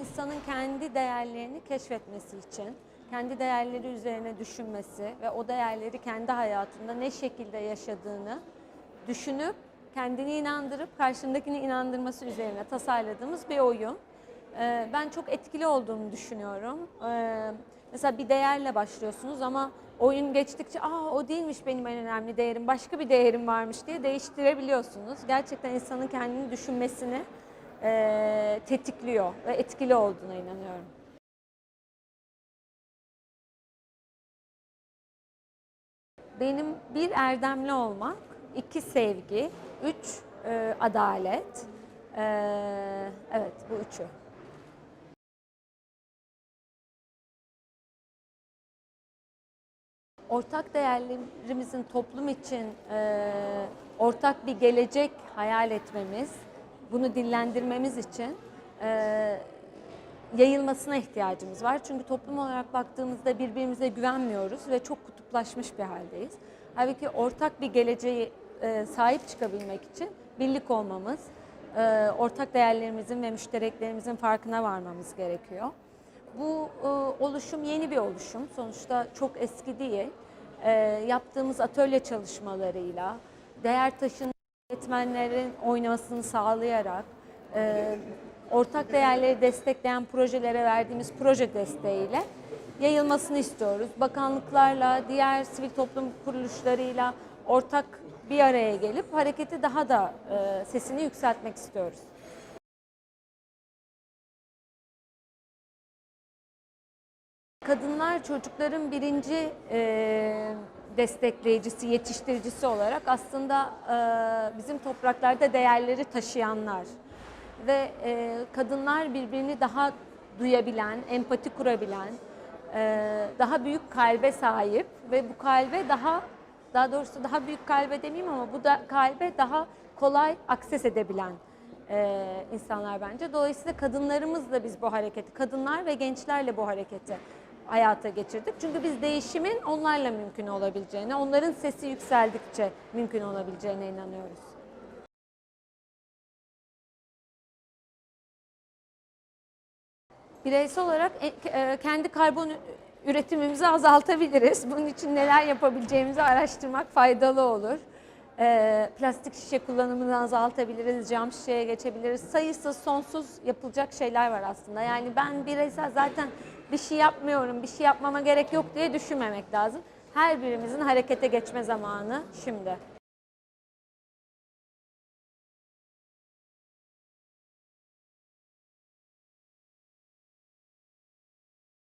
İnsanın kendi değerlerini keşfetmesi için, kendi değerleri üzerine düşünmesi ve o değerleri kendi hayatında ne şekilde yaşadığını düşünüp kendini inandırıp karşındakini inandırması üzerine tasarladığımız bir oyun. Ee, Ben çok etkili olduğunu düşünüyorum. Ee, Mesela bir değerle başlıyorsunuz ama oyun geçtikçe aa o değilmiş benim en önemli değerim, başka bir değerim varmış diye değiştirebiliyorsunuz. Gerçekten insanın kendini düşünmesini eee, tetikliyor ve etkili olduğuna inanıyorum. Benim bir erdemli olmak, iki sevgi, üç e, adalet. Eee, evet bu üçü. Ortak değerlerimizin toplum için e, ortak bir gelecek hayal etmemiz, bunu dillendirmemiz için e, yayılmasına ihtiyacımız var. Çünkü toplum olarak baktığımızda birbirimize güvenmiyoruz ve çok kutuplaşmış bir haldeyiz. Halbuki ortak bir geleceğe e, sahip çıkabilmek için birlik olmamız, e, ortak değerlerimizin ve müştereklerimizin farkına varmamız gerekiyor. Bu e, oluşum yeni bir oluşum. Sonuçta çok eski değil. E, yaptığımız atölye çalışmalarıyla, değer taşın öğretmenlerin oynamasını sağlayarak, e, ortak değerleri destekleyen projelere verdiğimiz proje desteğiyle yayılmasını istiyoruz. Bakanlıklarla, diğer sivil toplum kuruluşlarıyla ortak bir araya gelip hareketi daha da e, sesini yükseltmek istiyoruz. Kadınlar çocukların birinci e, destekleyicisi, yetiştiricisi olarak aslında e, bizim topraklarda değerleri taşıyanlar ve e, kadınlar birbirini daha duyabilen, empati kurabilen, e, daha büyük kalbe sahip ve bu kalbe daha daha doğrusu daha büyük kalbe demeyeyim ama bu da kalbe daha kolay akses edebilen insanlar bence. Dolayısıyla kadınlarımızla biz bu hareketi, kadınlar ve gençlerle bu hareketi hayata geçirdik. Çünkü biz değişimin onlarla mümkün olabileceğine, onların sesi yükseldikçe mümkün olabileceğine inanıyoruz. Bireysel olarak e- e, kendi karbon üretimimizi azaltabiliriz. Bunun için neler yapabileceğimizi araştırmak faydalı olur. E, Plastik şişe kullanımını azaltabiliriz, cam şişeye geçebiliriz. Sayısız, sonsuz yapılacak şeyler var aslında. Yani ben bireysel zaten bir şey yapmıyorum, bir şey yapmama gerek yok diye düşünmemek lazım. Her birimizin harekete geçme zamanı şimdi.